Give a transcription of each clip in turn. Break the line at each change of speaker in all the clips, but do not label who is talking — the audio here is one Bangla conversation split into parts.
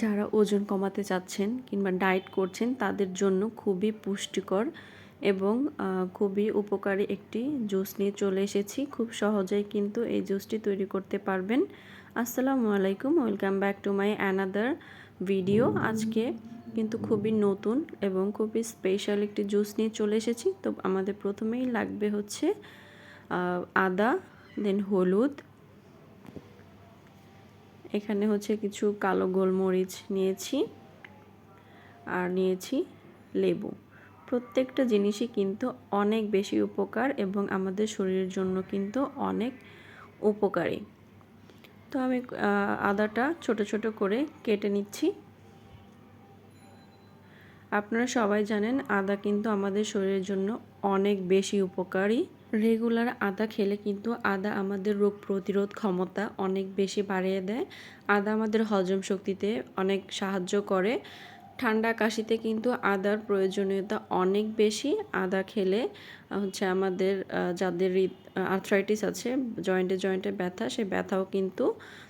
যারা ওজন কমাতে চাচ্ছেন কিংবা ডায়েট করছেন, তাদের জন্য খুবই পুষ্টিকর এবং খুবই উপকারী একটি জুস নিয়ে চলে এসেছি। খুব সহজেই কিন্তু এই জুসটি তৈরি করতে পারবেন। আসসালামু আলাইকুম, welcome back to my another video. আজকে কিন্তু খুবই নতুন এবং খুবই স্পেশাল একটি জুস নিয়ে চলে এসেছি। তো আমাদের প্রথমেই লাগবে হচ্ছে আদা, দেন হলুদ এখানে হচ্ছে কিছু কালো গোলমরিচ নিয়েছি আর নিয়েছি লেবু। প্রত্যেকটা জিনিসই কিন্তু অনেক বেশি উপকার এবং আমাদের শরীরের জন্য কিন্তু অনেক উপকারী। তো আমি আদাটা ছোট ছোট করে কেটে নিচ্ছি। আপনারা সবাই জানেন, আদা কিন্তু আমাদের শরীরের জন্য অনেক বেশি উপকারী। রেগুলার আদা খেলে কিন্তু আদা আমাদের রোগ প্রতিরোধ ক্ষমতা অনেক বেশি বাড়িয়ে দেয়। আদা আমাদের হজম শক্তিতে অনেক সাহায্য করে। ঠান্ডা কাশিতে কিন্তু আদার প্রয়োজনীয়তা অনেক বেশি। আদা খেলে হচ্ছে আমাদের যাদের আর্থ্রাইটিস আছে জয়েন্টে জয়েন্টে ব্যথা, সে ব্যথাও কিন্তু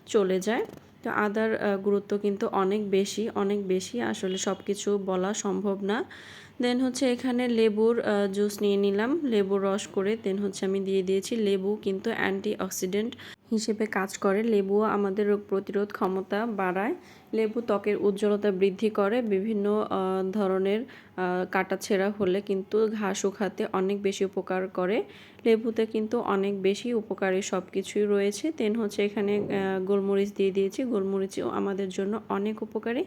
চলে যায়। তো আদার গুরুত্ব কিন্তু অনেক বেশি অনেক বেশি। আসলে সব কিছু বলা সম্ভব না। দেন হচ্ছে এখানে লেবুর জুস নিয়ে নিলাম। লেবুর রস করে দেন হচ্ছে আমি দিয়ে দিয়েছি লেবু কিন্তু অ্যান্টি অক্সিডেন্ট হিসেবে কাজ করে। লেবুও আমাদের রোগ প্রতিরোধ ক্ষমতা বাড়ায়। লেবু ত্বকের উজ্জ্বলতা বৃদ্ধি করে। বিভিন্ন ধরনের কাটা ছেঁড়া হলে কিন্তু ঘা শুকাতে অনেক বেশি উপকার করে। লেবুতে কিন্তু অনেক বেশি উপকারী সব কিছুই রয়েছে। দেন হচ্ছে এখানে গোলমরিচ দিয়ে দিয়েছি। গোলমরিচও আমাদের জন্য অনেক উপকারী।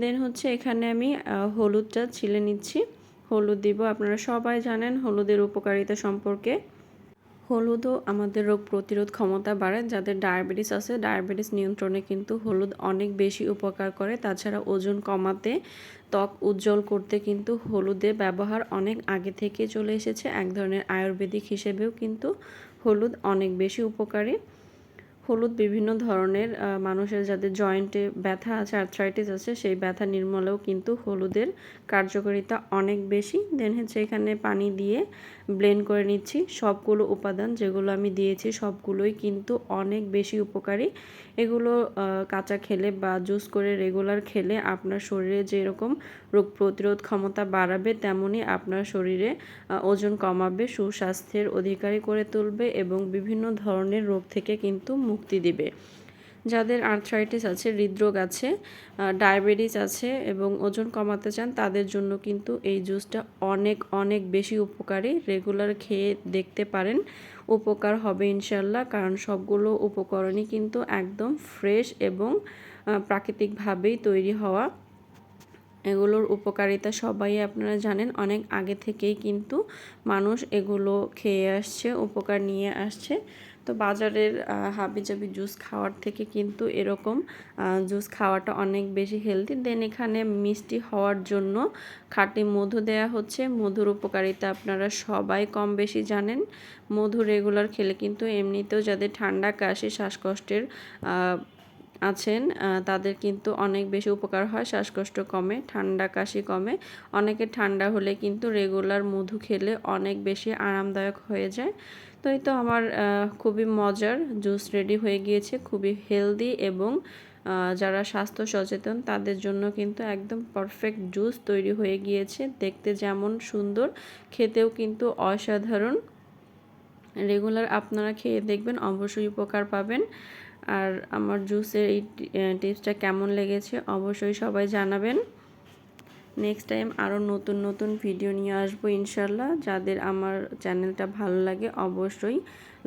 দেন হচ্ছে এখানে আমি হলুদটা ছিলে নিচ্ছি। হলুদ দিব, আপনারা সবাই জানেন হলুদের উপকারিতা সম্পর্কে। হলুদও আমাদের রোগ প্রতিরোধ ক্ষমতা বাড়ায়, যাদের ডায়াবেটিস আছে, ডায়াবেটিস নিয়ন্ত্রণে কিন্তু হলুদ অনেক বেশি উপকার করে। তাছাড়া ওজন কমাতে, ত্বক উজ্জ্বল করতে কিন্তু হলুদের ব্যবহার অনেক আগে থেকে চলে এসেছে। এক ধরনের আয়ুর্বেদিক হিসেবেও কিন্তু হলুদ অনেক বেশি উপকারী। হলুদ বিভিন্ন ধরনের মানুষের যাদের জয়েন্টে ব্যথা আছে আর্থ্রাইটিস আছে, সেই ব্যথা নির্মূলেও কিন্তু হলুদের কার্যকারিতা অনেক বেশি। দেন হচ্ছে এখানে পানি দিয়ে ব্লেন্ড করে নিচ্ছি। সবগুলো উপাদান যেগুলো আমি দিয়েছি, সবগুলোই কিন্তু অনেক বেশি উপকারী। এগুলো কাঁচা খেলে বা জুস করে রেগুলার খেলে আপনার শরীরে যেরকম রোগ প্রতিরোধ ক্ষমতা বাড়াবে, তেমনই আপনার শরীরে ওজন কমাবে, সুস্বাস্থ্যের অধিকারী করে তুলবে এবং বিভিন্ন ধরনের রোগ থেকে কিন্তু মুক্তি দিবে। যাদের আর্থ্রাইটিস আছে, হৃদরোগ আছে ডায়াবেটিস আছে এবং ওজন কমাতে চান, তাদের জন্য কিন্তু এই জুসটা অনেক অনেক বেশি উপকারী। রেগুলার খেয়ে দেখতে পারেন, উপকার হবে ইনশাল্লাহ কারণ সবগুলো উপকরণই কিন্তু একদম ফ্রেশ এবং প্রাকৃতিকভাবেই তৈরি হওয়া। এগুলোর উপকারিতা সবাই আপনারা জানেন, অনেক আগে থেকেই কিন্তু মানুষ এগুলো খেয়ে আসছে, উপকার নিয়ে আসছে। তো বাজারের হাবিজাবি জুস খাওয়ার থেকে কিন্তু এরকম জুস খাওয়াটা অনেক বেশি হেলদি দেন এখানে মিষ্টি হওয়ার জন্য খাঁটি মধু দেয়া হচ্ছে। মধুর উপকারিতা আপনারা সবাই কম বেশি জানেন। মধু রেগুলার খেলে কিন্তু এমনিতেও যাদের ঠান্ডা, কাশি, শ্বাসকষ্টের আছেন তাদের কিন্তু অনেক বেশি উপকার হয়। শ্বাসকষ্ট কমে, ঠান্ডা, কাশি কমে। অনেকে ঠান্ডা হলে কিন্তু রেগুলার মধু খেলে অনেক বেশি আরামদায়ক হয়ে যায়। তো এই তো আমার খুবই মজার জুস রেডি হয়ে গিয়েছে, খুবই হেলদি এবং যারা স্বাস্থ্য সচেতন তাদের জন্য কিন্তু একদম পারফেক্ট জুস তৈরি হয়ে গিয়েছে। দেখতে যেমন সুন্দর, খেতেও কিন্তু অসাধারণ। রেগুলার আপনারা খেয়ে দেখবেন, অবশ্যই উপকার পাবেন। আর আমার জুসের এই টিপসটা কেমন লেগেছে অবশ্যই সবাই জানাবেন। নেক্সট টাইম আরও নতুন নতুন ভিডিও নিয়ে আসব ইনশাল্লাহ যাদের আমার চ্যানেলটা ভালো লাগে অবশ্যই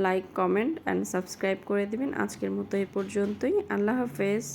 লাইক কমেন্ট অ্যান্ড সাবস্ক্রাইব করে দেবেন। আজকের মতো এই পর্যন্তই। আল্লাহ হাফেজ।